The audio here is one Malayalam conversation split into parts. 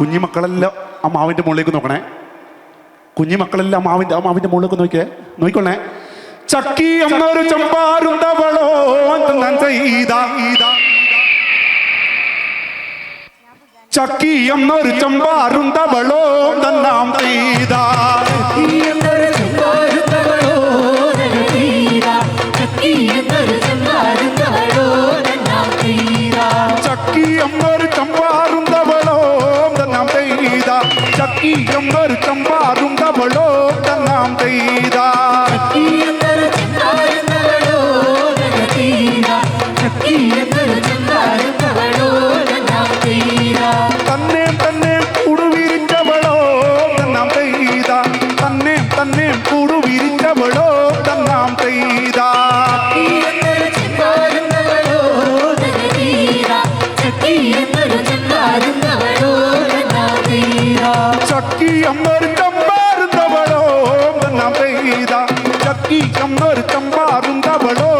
കുഞ്ഞുമക്കളെല്ലാം ആ മാവിന്റെ മുകളിലേക്ക് നോക്കണേ. കുഞ്ഞുമക്കളെല്ലാം മാവിന്റെ ആ മാവിന്റെ മുകളിലേക്ക് നോക്കിയേ. നോക്കിക്കൊള്ളേ ചക്കി അമ്മൊരു ചമ്പാരുണ്ടവളോ ചക്കി അമ്മൊരു ചമ്പാരുണ്ടവളോ തന്നാം ചെയ്താ? சக்கியம் வருத்தம் பாருங்கவளோ தன்னாம் செய்தார். கம்மர் கம்பாருந்தவளோ நாம் செய்தா சக்தி கம்மர் கம்பாருந்தவளோ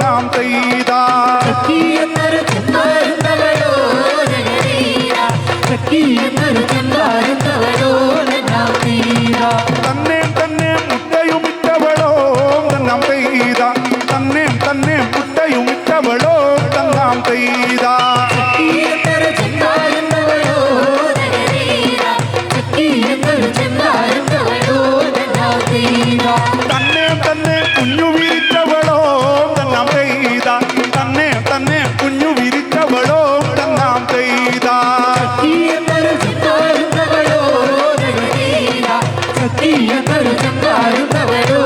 நாம் செய்தா தன்னே தன்னே முட்டையும் இட்டவளோ தன்னாம் செய்தா தன்னே தன்னே முட்டையும் இட்டவளோ தன்னாம் செய்தா ಕಿವಿಯ ಕರುತವಾರುತ್ತವರು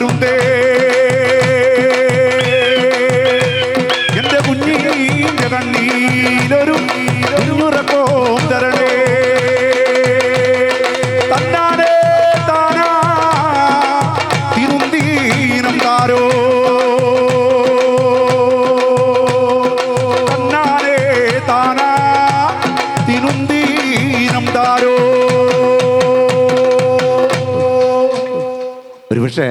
മരുന്തേ എന്റെ കുഞ്ഞിന്റെ കണ്ണീരൊരു ഇരുന്നുറക്കോ തരണേ തന്നാരെ താനാ തിരുന്തീനം താരോ. തന്നാരെ താനാ തിരുന്തീനം താരോ. ഒരുപക്ഷേ